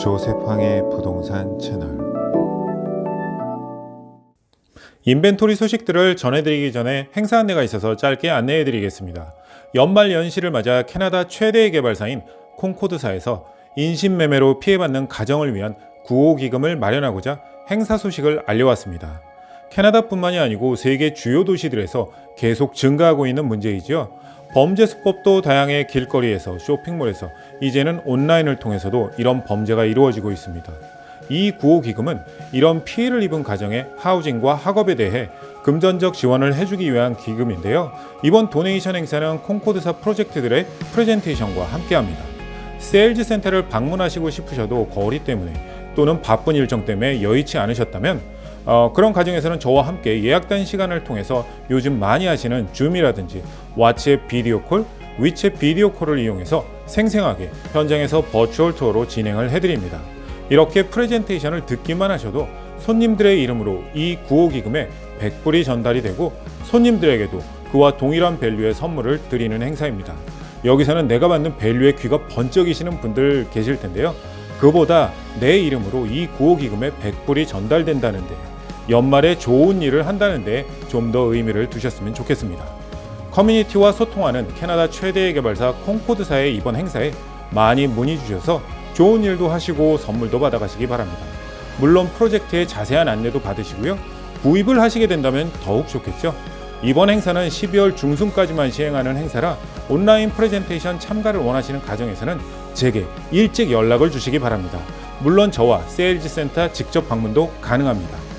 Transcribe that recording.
조세팡의 부동산 채널 인벤토리 소식들을 전해드리기 전에 행사 안내가 있어서 짧게 안내해드리겠습니다. 연말 연시를 맞아 캐나다 최대의 개발사인 콩코드사에서 인신매매로 피해받는 가정을 위한 구호기금을 마련하고자 행사 소식을 알려왔습니다. 캐나다뿐만이 아니고 세계 주요 도시들에서 계속 증가하고 있는 문제이지요. 범죄 수법도 다양해 길거리에서 쇼핑몰에서 이제는 온라인을 통해서도 이런 범죄가 이루어지고 있습니다. 이 구호기금은 이런 피해를 입은 가정의 하우징과 학업에 대해 금전적 지원을 해주기 위한 기금인데요. 이번 도네이션 행사는 콩코드사 프로젝트들의 프레젠테이션과 함께합니다. 세일즈 센터를 방문하시고 싶으셔도 거리 때문에 또는 바쁜 일정 때문에 여의치 않으셨다면 어, 그런 가정에서는 저와 함께 예약된 시간을 통해서 요즘 많이 하시는 줌이라든지 왓츠앱 비디오 콜, 위챗 비디오 콜을 이용해서 생생하게 현장에서 버추얼 투어로 진행을 해드립니다. 이렇게 프레젠테이션을 듣기만 하셔도 손님들의 이름으로 이 구호기금에 100불이 전달이 되고 손님들에게도 그와 동일한 밸류의 선물을 드리는 행사입니다. 여기서는 내가 받는 밸류의 귀가 번쩍이시는 분들 계실 텐데요. 그보다 내 이름으로 이 구호기금에 100불이 전달된다는데 연말에 좋은 일을 한다는데 좀 더 의미를 두셨으면 좋겠습니다. 커뮤니티와 소통하는 캐나다 최대의 개발사 콩코드사의 이번 행사에 많이 문의 주셔서 좋은 일도 하시고 선물도 받아가시기 바랍니다. 물론 프로젝트의 자세한 안내도 받으시고요. 구입을 하시게 된다면 더욱 좋겠죠. 이번 행사는 12월 중순까지만 시행하는 행사라 온라인 프레젠테이션 참가를 원하시는 가정에서는 제게 일찍 연락을 주시기 바랍니다. 물론 저와 세일즈 센터 직접 방문도 가능합니다.